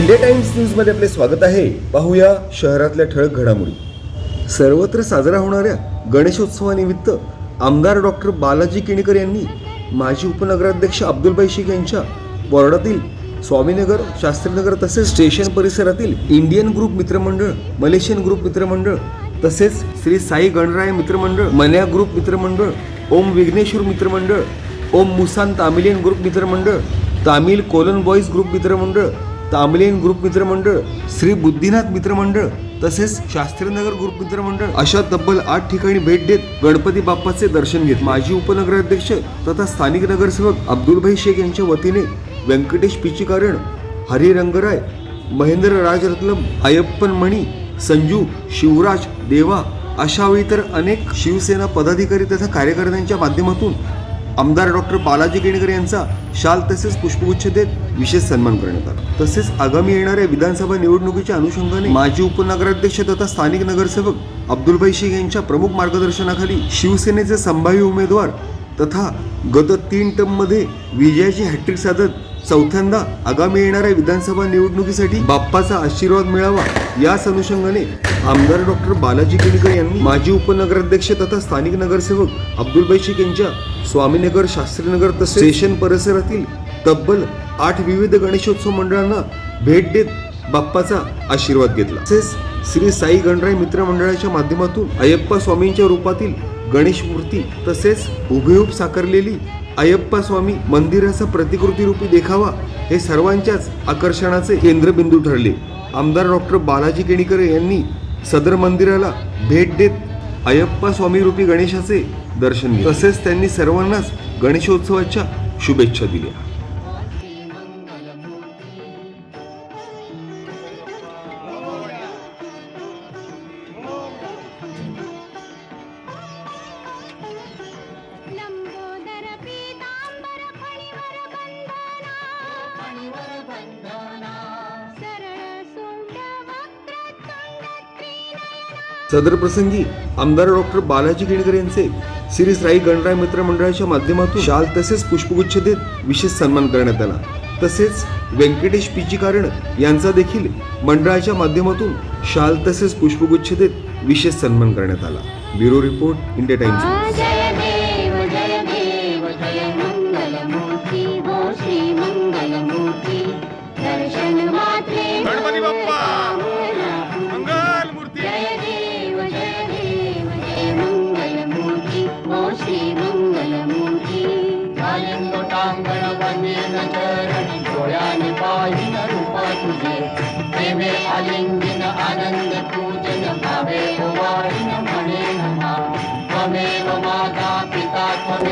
India times न्यूजमध्ये आपले स्वागत आहे. पाहूया शहरातल्या ठळक घडामोडी. सर्वत्र साजरा होणाऱ्या गणेशोत्सवानिमित्त आमदार डॉक्टर बालाजी किणीकर यांनी माजी उपनगराध्यक्ष अब्दुलबाई शेख यांच्या वॉर्डातील स्वामीनगर शास्त्रीनगर तसेच स्टेशन परिसरातील इंडियन ग्रुप मित्रमंडळ मलेशियन ग्रुप मित्रमंडळ तसेच श्री साई गणराय मित्रमंडळ मन्या ग्रुप मित्रमंडळ ओम विघ्नेश्वर मित्रमंडळ ओम मुसान तामिलियन ग्रुप मित्रमंडळ तामिल कोलन बॉईज ग्रुप मित्रमंडळ तामिलियन ग्रुप मित्रमंडळ श्री बुद्धिनाथ मित्रमंडळ तसेच शास्त्रीनगर ग्रुप मित्रमंडळ अशा तब्बल आठ ठिकाणी भेट देत गणपती बाप्पाचे दर्शन घेत माजी उपनगराध्यक्ष तथा स्थानिक नगरसेवक अब्दुलभाई शेख यांच्या वतीने व्यंकटेश पिचीकारण हरी रंगराय महेंद्र राजरत्नम अयप्पन मणी संजू शिवराज देवा अशा वेळी तर अनेक शिवसेना पदाधिकारी तथा कार्यकर्त्यांच्या माध्यमातून आमदार डॉक्टर बालाजी केणकर यांचा शाल तसेच पुष्पगुच्छ देत विशेष सन्मान करण्यात आला. तसेच आगामी येणाऱ्या विधानसभा निवडणुकीच्या अनुषंगाने माजी उपनगराध्यक्ष तथा स्थानिक नगरसेवक अब्दुलभाई शेख यांच्या प्रमुख मार्गदर्शनाखाली शिवसेनेचे संभाव्य उमेदवार तथा गत तीन टर्ममध्ये विजयाची हॅट्रिक साधत चौथ्यांदा आगामी येणाऱ्या विधानसभा निवडणुकीसाठी बाप्पाचा आशीर्वाद मिळावा याच अनुषंगाने आमदार डॉक्टर बालाजी केणकर यांनी माजी उपनगराध्यक्ष तथा स्थानिक नगरसेवक अब्दुलबाई शेख यांच्या स्वामीनगर शास्त्रीनगर तसेच स्टेशन परिसरातील तब्बल आठ विविध गणेशोत्सव मंडळांना भेट देत बाप्पाचा आशीर्वाद घेतला. तसेच श्री साई गणराय मित्र मंडळाच्या माध्यमातून अयप्पा स्वामींच्या रूपातील गणेश मूर्ती तसेच हुबेहूब साकारलेली अयप्पा स्वामी मंदिराचा प्रतिकृती रूपी देखावा हे सर्वांच्याच आकर्षणाचे केंद्रबिंदू ठरले. आमदार डॉक्टर बालाजी केणीकर यांनी सदर मंदिराला भेट देत अयप्पा स्वामी रूपी गणेशाचे दर्शन घेतले. तसेच त्यांनी सर्वांनाच गणेशोत्सवाच्या शुभेच्छा दिल्या. सदर प्रसंगी आमदार डॉक्टर बालाजी केणकर यांचे श्री साई गणराय मित्र मंडळाच्या माध्यमातून शाल तसेच पुष्पगुच्छ देत विशेष सन्मान करण्यात आला. तसेच व्यंकटेश पिचिकारण यांचा देखील मंडळाच्या माध्यमातून शाल तसेच पुष्पगुच्छ देत विशेष सन्मान करण्यात आला. Bureau report India Times.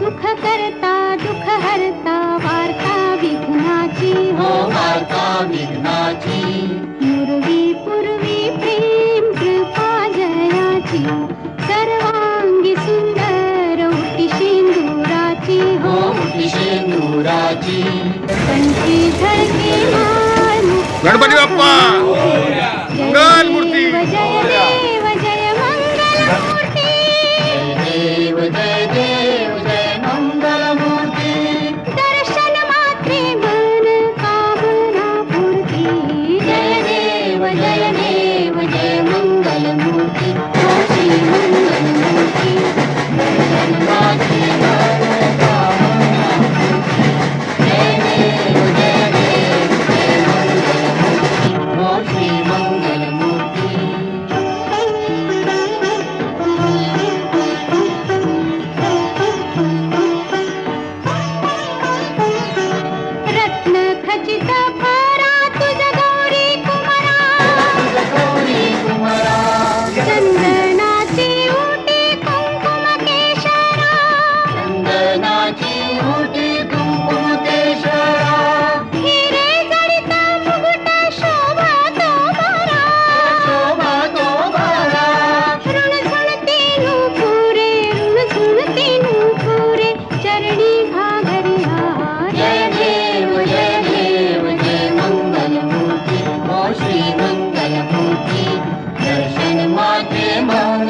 सुख करता दुख हरता वार्ता विघ्नाची. हो वार्ता विघ्नाची. पूर्वी पूर्वी प्रेम कृपा जयाची. सर्वांगी सुंदर उटी शेंदुराची. हो मुठी शेंदुराची. गणपती बाप्पा! मंगल मूर्ती! my dear mother.